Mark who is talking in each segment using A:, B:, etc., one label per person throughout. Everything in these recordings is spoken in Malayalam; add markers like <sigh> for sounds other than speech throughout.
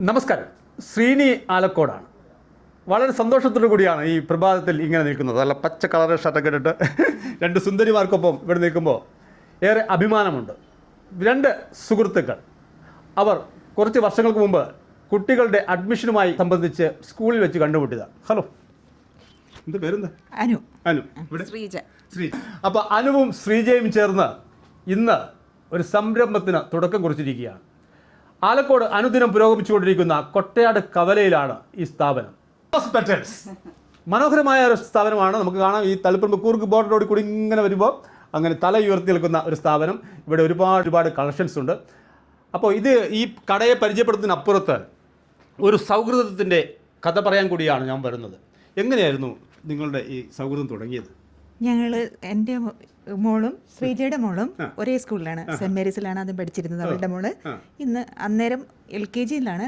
A: നമസ്കാരം. ശ്രീനി ആലക്കോടാണ്. വളരെ സന്തോഷത്തോടു കൂടിയാണ് ഈ പ്രഭാതത്തിൽ ഇങ്ങനെ നിൽക്കുന്നത്. നല്ല പച്ച കളർ ഷർട്ടൊക്കെ ഇട്ടിട്ട് രണ്ട് സുന്ദരിമാർക്കൊപ്പം ഇവിടെ നിൽക്കുമ്പോൾ ഏറെ അഭിമാനമുണ്ട്. രണ്ട് സുഹൃത്തുക്കൾ. അവർ കുറച്ച് വർഷങ്ങൾക്ക് മുമ്പ് കുട്ടികളുടെ അഡ്മിഷനുമായി സംബന്ധിച്ച് സ്കൂളിൽ വെച്ച് കണ്ടുമുട്ടിയതാണ്. ഹലോ. എന്ത് പേരെന്താ?
B: അനു.
A: അനു. ശ്രീജ.
B: ശ്രീജ.
A: ശ്രീ അപ്പോൾ അനുവും ശ്രീജയും ചേർന്ന് ഇന്ന് ഒരു സംരംഭത്തിന് തുടക്കം കുറിച്ചിരിക്കുകയാണ്. ആലക്കോട് അനുദിനം പുരോഗമിച്ചുകൊണ്ടിരിക്കുന്ന കൊട്ടയാട് കവലയിലാണ് ഈ സ്ഥാപനം. ഹോസ്പിറ്റൽസ് മനോഹരമായ ഒരു സ്ഥാപനമാണ്. നമുക്ക് കാണാം ഈ തളിപ്പറമ്പ് കൂർക്ക് ബോർഡറോട് കൂടി ഇങ്ങനെ വരുമ്പോൾ അങ്ങനെ തല ഉയർത്തി നിൽക്കുന്ന ഒരു സ്ഥാപനം. ഇവിടെ ഒരുപാട് ഒരുപാട് കളക്ഷൻസ് ഉണ്ട്. അപ്പോൾ ഇത് ഈ കടയെ പരിചയപ്പെടുത്തുന്നതിനപ്പുറത്ത് ഒരു സൗഹൃദത്തിന്റെ കഥ പറയാൻ കൂടിയാണ് ഞാൻ വരുന്നത്. എങ്ങനെയായിരുന്നു നിങ്ങളുടെ ഈ സൗഹൃദം തുടങ്ങിയത്?
B: ഞങ്ങൾ എന്റെ മോളും ശ്രീജയുടെ മോളും ഒരേ സ്കൂളിലാണ്. സെന്റ് മേരീസിലാണ് ആദ്യം പഠിച്ചിരുന്നത് അവളുടെ മോൾ. ഇന്ന് അന്നേരം എൽ കെ ജിയിലാണ്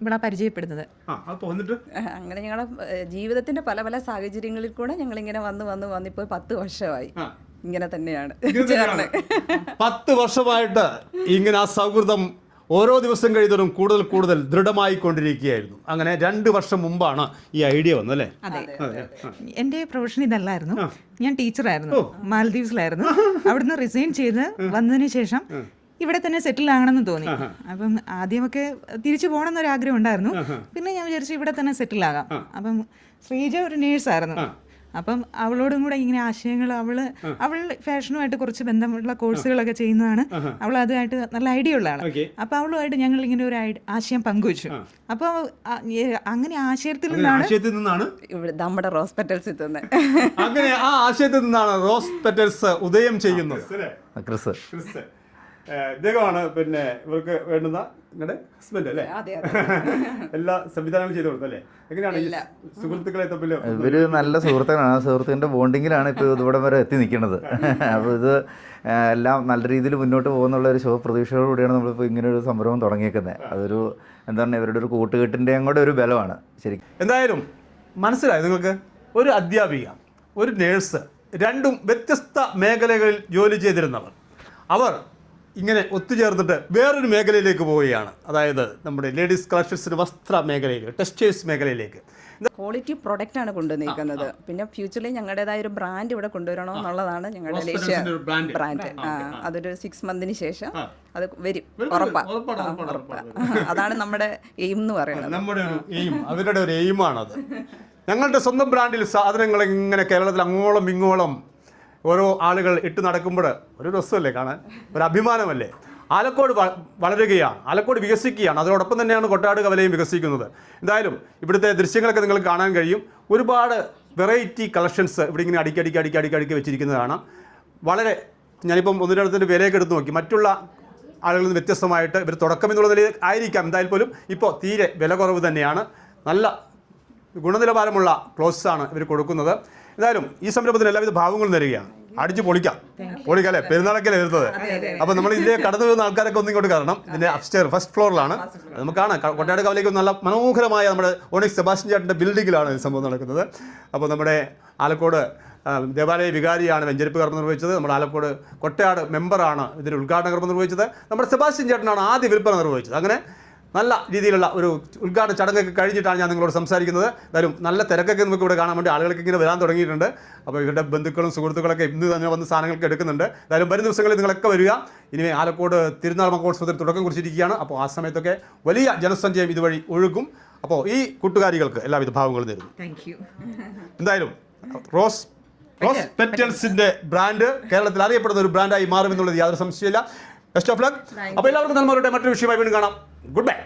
B: ഇവിടെ പരിചയപ്പെടുന്നത്.
C: അങ്ങനെ ഞങ്ങളുടെ ജീവിതത്തിന്റെ പല പല സാഹചര്യങ്ങളിൽ കൂടെ ഞങ്ങൾ ഇങ്ങനെ വന്ന് വന്ന് വന്നിപ്പോ പത്ത് വർഷമായി. ഇങ്ങനെ തന്നെയാണ്.
A: പത്ത് വർഷമായിട്ട് ഇങ്ങനെ ആ സൗഹൃദം ഓരോ ദിവസം കഴിയുന്നതും കൂടുതൽ കൂടുതൽ ദൃഢമായി കൊണ്ടിരിക്കുകയായിരുന്നു അങ്ങനെ രണ്ട് വർഷം മുമ്പാണ് ഈ ഐഡിയ വന്നത് അല്ലേ
B: എന്റെ പ്രൊഫഷൻ ഇതല്ലായിരുന്നു. ഞാൻ ടീച്ചറായിരുന്നു. മാലദ്വീപ്സിലായിരുന്നു. അവിടുന്ന് റിസൈൻ ചെയ്ത് വന്നതിന് ശേഷം ഇവിടെ തന്നെ സെറ്റിൽ ആകണമെന്ന് തോന്നി. അപ്പം ആദ്യമൊക്കെ തിരിച്ചു പോകണം എന്നൊരു ആഗ്രഹം ഉണ്ടായിരുന്നു പിന്നെ ഞാൻ വിചാരിച്ചു ഇവിടെ തന്നെ സെറ്റിൽ ആകാം. അപ്പം ശ്രീജ ഒരു നേഴ്സായിരുന്നു. അപ്പം അവളോടും കൂടെ ഇങ്ങനെ ആശയങ്ങൾ അവൾ അവൾ ഫാഷനുമായിട്ട് കുറച്ച് ബന്ധമുള്ള കോഴ്സുകളൊക്കെ ചെയ്യുന്നതാണ്. അവൾ അതുമായിട്ട് നല്ല ഐഡിയ ഉള്ളതാണ്
A: Okay.
B: അപ്പൊ അവളുമായിട്ട് ഞങ്ങൾ ഇങ്ങനെ ഒരു ആശയം പങ്കുവച്ചു. അപ്പോൾ അങ്ങനെ ആശയത്തിൽ നിന്നാണ്
A: ആശയത്തിൽ നിന്നാണ്?
C: ഇവിടെ നമ്മുടെ ഹോസ്പിറ്റൽസിൽ തന്നെ.
A: അങ്ങനെ ആ ആശയത്തിൽ നിന്നാണ് റോസ് പെറ്റൽസ് ഉദയം ചെയ്യുന്നത്.
D: ക്രിസ്.
A: ഇദ്ദേഹമാണ് പിന്നെ ഇവർക്ക് വേണ്ടുന്ന നിങ്ങളുടെ ഹസ്ബൻഡ് അല്ലേ?
C: അതെ <laughs>
A: എല്ലാ സംവിധാനങ്ങളും ചെയ്തു കൊടുത്തു അല്ലേ? എങ്ങനെയാണ് ഈ സുഹൃത്തുക്കളെ തമ്മിൽ
D: ഇവർ നല്ല സുഹൃത്തുക്കളാണ് സുഹൃത്തുക്കളുടെ ബോണ്ടിങ്ങിലാണ് ഇപ്പോൾ ഇതുവിടെ വരെ എത്തി നിൽക്കുന്നത്. <laughs> അപ്പോൾ ഇത് എല്ലാം നല്ല രീതിയിൽ മുന്നോട്ട് പോകുന്നുള്ള ഒരു ശുഭപ്രതീക്ഷയോടുകൂടിയാണ് നമ്മളിപ്പോൾ ഇങ്ങനെ ഒരു സംരംഭം തുടങ്ങിയേക്കുന്നത് അതൊരു എന്താ പറയുക ഇവരുടെ ഒരു കൂട്ടുകെട്ടിന്റെയും കൂടെ ഒരു ബലമാണ്. ശരിക്കും.
A: എന്തായാലും മനസ്സിലായി നിങ്ങൾക്ക്? ഒരു അധ്യാപിക ഒരു നേഴ്സ് രണ്ടും വ്യത്യസ്ത മേഖലകളിൽ ജോലി ചെയ്തിരുന്നവർ. അവർ ഇങ്ങനെ ഒത്തുചേർന്നിട്ട് വേറൊരു മേഖലയിലേക്ക് പോവുകയാണ്. അതായത് നമ്മുടെ ലേഡീസ് കളക്ഷൻസിന് വസ്ത്ര മേഖലയിൽ ടെക്സ്റ്റൈൽസ് മേഖലയിലേക്ക്.
C: ക്വാളിറ്റി പ്രൊഡക്റ്റ് ആണ് കൊണ്ടുവന്നിരിക്കുന്നത് പിന്നെ ഫ്യൂച്ചറിൽ ഞങ്ങളുടേതായ ഒരു ബ്രാൻഡ് ഇവിടെ കൊണ്ടുവരണോ എന്നുള്ളതാണ് ഞങ്ങളുടെ. ബ്രാൻഡ്. അതൊരു സിക്സ് മന്തിന് ശേഷം അത് വരും
A: ഉറപ്പാണ്.
C: അതാണ് നമ്മുടെ എയിം എന്ന് പറയുന്നത്.
A: നമ്മുടെ ഒരു എയിം അവരുടെ ഒരു എയിമാണത് ഞങ്ങളുടെ സ്വന്തം ബ്രാൻഡിൽ സാധനങ്ങൾ ഇങ്ങനെ കേരളത്തിൽ അങ്ങോളം ഇങ്ങോളം ഓരോ ആളുകൾ ഇട്ട് നടക്കുമ്പോൾ ഒരു രസമല്ലേ കാണാൻ? ഒരു അഭിമാനമല്ലേ? ആലക്കോട് വളരുകയാണ്. ആലക്കോട് വികസിക്കുകയാണ്. അതോടൊപ്പം തന്നെയാണ് കൊട്ടാട് കവലയും വികസിക്കുന്നത്. എന്തായാലും ഇവിടുത്തെ ദൃശ്യങ്ങളൊക്കെ നിങ്ങൾക്ക് കാണാൻ കഴിയും. ഒരുപാട് വെറൈറ്റി കളക്ഷൻസ് ഇവിടെ ഇങ്ങനെ അടിക്കി അടിക്കി അടിക്കി അടിക്കി അടിക്കി വെച്ചിരിക്കുന്നതാണ്. വളരെ ഞാനിപ്പം ഒന്ന് രണ്ടത്തിന്റെ വിലയൊക്കെ എടുത്ത് നോക്കി. മറ്റുള്ള ആളുകളിൽ നിന്ന് വ്യത്യസ്തമായിട്ട് ഇവർ തുടക്കം എന്നുള്ള നിലയിൽ ആയിരിക്കാം. എന്തായാലും പോലും ഇപ്പോൾ തീരെ വില കുറവ് തന്നെയാണ്. നല്ല ഗുണനിലവാരമുള്ള ക്ലോസ് ആണ് ഇവർ കൊടുക്കുന്നത്. എന്തായാലും ഈ സംരംഭത്തിന് എല്ലാവിധ ഭാവങ്ങളും തരികയാണ്. അടിച്ച് പൊളിക്കാം. പൊളിക്കാം അല്ലേ പെരുന്നാളൊക്കെ വരുന്നത്? അപ്പൊ നമ്മൾ ഇതിലെ കടന്നു വരുന്ന ആൾക്കാരൊക്കെ ഒന്നും ഇങ്ങോട്ട് കാരണം ഇതിന്റെ അപ്സ്റ്റേർ ഫസ്റ്റ് ഫ്ലോറിലാണ് നമുക്ക് കാണാം. കൊട്ടാട് കവലേക്ക് നല്ല മനോഹരമായ നമ്മുടെ ഓണിക്സ് സെബാസ്റ്റ്യൻ ചേട്ടന്റെ ബിൽഡിങ്ങിലാണ് ഈ സംഭവം നടക്കുന്നത്. അപ്പോൾ നമ്മുടെ ആലക്കോട് ദേവാലയ വികാരിയാണ് വെഞ്ചരിപ്പ് കർമ്മം നിർവഹിച്ചത്. നമ്മുടെ ആലക്കോട് കൊട്ടയാട് മെമ്പറാണ് ഇതിന്റെ ഉദ്ഘാടന കർമ്മം നിർവഹിച്ചത്. നമ്മുടെ സെബാസ്റ്റ്യൻ ചേട്ടനാണ് ആദ്യ വിൽപ്പന നിർവഹിച്ചത്. അങ്ങനെ നല്ല രീതിയിലുള്ള ഒരു ഉദ്ഘാടന ചടങ്ങൊക്കെ കഴിഞ്ഞിട്ടാണ് ഞാൻ നിങ്ങളോട് സംസാരിക്കുന്നത്. എന്തായാലും നല്ല തിരക്കൊക്കെ നമുക്ക് ഇവിടെ കാണാൻ വേണ്ടി ആളുകൾക്ക് ഇങ്ങനെ വരാൻ തുടങ്ങിയിട്ടുണ്ട്. അപ്പോൾ ഇവരുടെ ബന്ധുക്കളും സുഹൃത്തുക്കളൊക്കെ ഇന്ന് തന്നെ വന്ന് സാധനങ്ങളൊക്കെ എടുക്കുന്നുണ്ട്. എന്തായാലും വരും ദിവസങ്ങളിൽ നിങ്ങളൊക്കെ വരിക. ഇനി ആലക്കോട് തിരുനാൾ മഹോത്സവത്തിന് തുടക്കം കുറിച്ചിരിക്കുകയാണ്. അപ്പോൾ ആ സമയത്തൊക്കെ വലിയ ജനസഞ്ചയം ഇതുവഴി ഒഴുകും. അപ്പോൾ ഈ കൂട്ടുകാരികൾക്ക് എല്ലാവിധ ഭാവങ്ങളും
B: യു
A: എന്തായാലും റോസ് റോസ് പെറ്റൽസിന്റെ ബ്രാൻഡ് കേരളത്തിൽ അറിയപ്പെടുന്ന ഒരു ബ്രാൻഡായി മാറുമെന്നുള്ളത് യാതൊരു സംശയമില്ല ബെസ്റ്റ് ഓഫ് ലക്ക് അപ്പോൾ എല്ലാവർക്കും നന്മരുടെ മറ്റൊരു വിഷയമായി വീണ്ടും കാണാം. Good bye